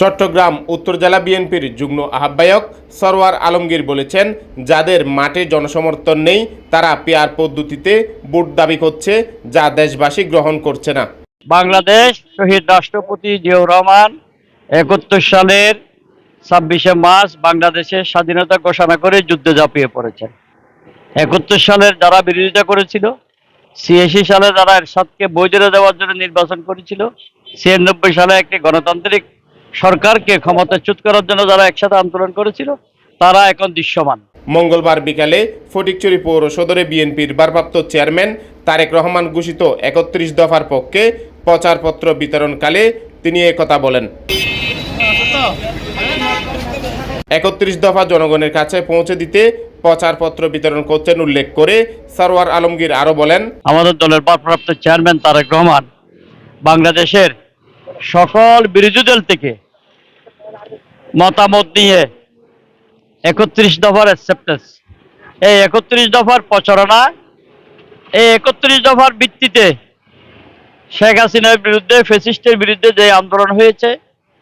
চট্টগ্রাম, উত্তর জেলা বিএনপির যুগ্ম আহ্বায়ক সরওয়ার আলমগীর বলেছেন, যাদের মাঠে জনসমর্থন নেই, তারা পেয়ার পদ্ধতিতে ভোট দাবি করছে, যা দেশবাসী গ্রহণ করছে না। বাংলাদেশ শহীদ রাষ্ট্রপতি জিয়াউর রহমান একাত্তর সালের ছাব্বিশে মার্চ বাংলাদেশের স্বাধীনতা ঘোষণা করে যুদ্ধে ঝাঁপিয়ে পড়েছেন। একাত্তর সালের যারা বিরোধিতা করেছিল ছিয়াশি সালে যারা এরশাদকে বৈধতা দেওয়ার জন্য নির্বাচন করেছিল। ছিয়ানব্বই সালে একটি গণতান্ত্রিক সরকারকে ক্ষমতাচ্যুত করার জন্য যারা একসাথে আন্দোলন করেছিল। তারা এখন দৃশ্যমান। মঙ্গলবার বিকালে ফটিকচুরি পৌর সদরে বিএনপির ভারপ্রাপ্ত চেয়ারম্যান তারেক রহমান ঘোষিত একত্রিশ দফার পক্ষে প্রচারপত্র বিতরণকালে তিনি একথা বলেন। একত্রিশ দফা জনগণের কাছে পৌঁছে দিতে প্রচারপত্র বিতরণ করছেন উল্লেখ করে সরওয়ার আলমগীর আরও বলেন, আমাদের দলের ভারপ্রাপ্ত চেয়ারম্যান তারেক রহমান বাংলাদেশের সকল বিরোধী দল থেকে মতামত নিয়ে একত্রিশ দফার অ্যাকসেপ্টেন্স এই একত্রিশ দফার প্রচারণা এই একত্রিশ দফার ভিত্তিতে শেখ হাসিনার বিরুদ্ধে ফেসিস্টের বিরুদ্ধে যে আন্দোলন হয়েছে,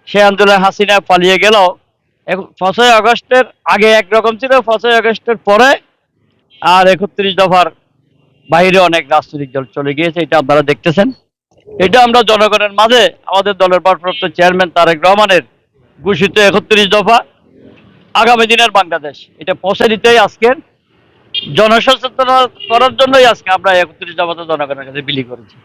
সেই আন্দোলনে হাসিনা পালিয়ে গেল পাঁচই আগস্টের আগে একরকম ছিল, পাঁচই আগস্টের পরে আর একত্রিশ দফার বাইরে অনেক রাজনৈতিক দল চলে গিয়েছে, এটা আপনারা দেখতেছেন। এটা আমরা জনগণের মাঝে আমাদের দলের ভারপ্রাপ্ত চেয়ারম্যান তারেক রহমানের ঘোষিত একত্রিশ দফা আগামী দিনের বাংলাদেশ। এটা পৌঁছে দিতেই আজকের জনসচেতন করার জন্যই আজকে আমরা একত্রিশ দফাতে জনগণের কাছে বিলি করেছি।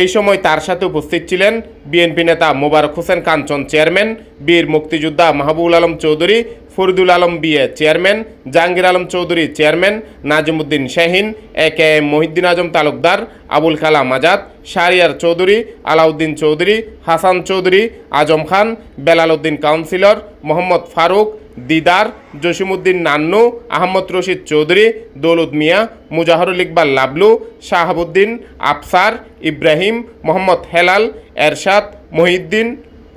এই সময় তার সাথে উপস্থিত ছিলেন বিএনপি নেতা মোবারক হোসেন কাঞ্চন, চেয়ারম্যান বীর মুক্তিযোদ্ধা Mahbubul Alam Chowdhury, Faridul Alam B A chairman, Jahangir Alam Chowdhury chairman, Nazimuddin Shahin A K M Mohiuddin Azam Talukdar, Abul Kalam Azad, Shahriar Chowdhury, Alauddin Chowdhury, Hasan Chowdhury, Azam Khan, Belal Uddin councillor, Mohammad Faruk Didar Jasimuddin Nannu, Ahmed Rashid Chowdhury Daulat Mia, Mujaharul Iqbal Lablu, Shahabuddin Afsar, Ibrahim, Mohammad Helal, Ershad, Mohiuddin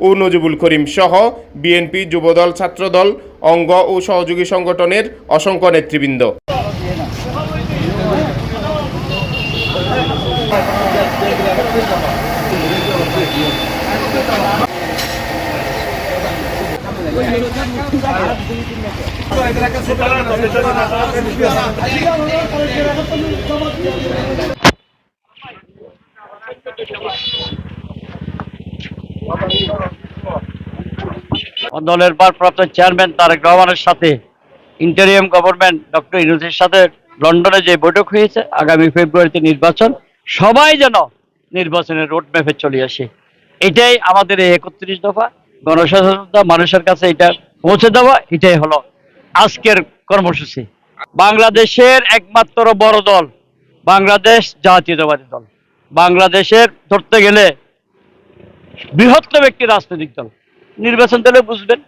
ও নজিবুল করিম সহ BNP Jubodal ছাত্রদল, অঙ্গ ও সহযোগী সংগঠনের অসংখ্য নেতৃবৃন্দ। দলের ভারপ্রাপ্ত chairman Tarique রহমানের সাথে ইন্টারিয়াম গভর্নমেন্ট ডক্টর ইউনুসের সাথে লন্ডনে যে বৈঠক হয়েছে, আগামী ফেব্রুয়ারিতে নির্বাচন, সবাই যেন নির্বাচনের রোড ম্যাপে চলে আসে। এটাই আমাদের এই একত্রিশ দফা। গণসচেতনতা মানুষের কাছে এটা পৌঁছে দেওয়া, এটাই হলো আজকের কর্মসূচি। বাংলাদেশের একমাত্র বড় দল, বাংলাদেশ জাতীয়তাবাদী দল। বাংলাদেশের ধরতে গেলে বৃহত্তম একটি রাজনৈতিক দল। নির্বাচন দলে বুঝবেন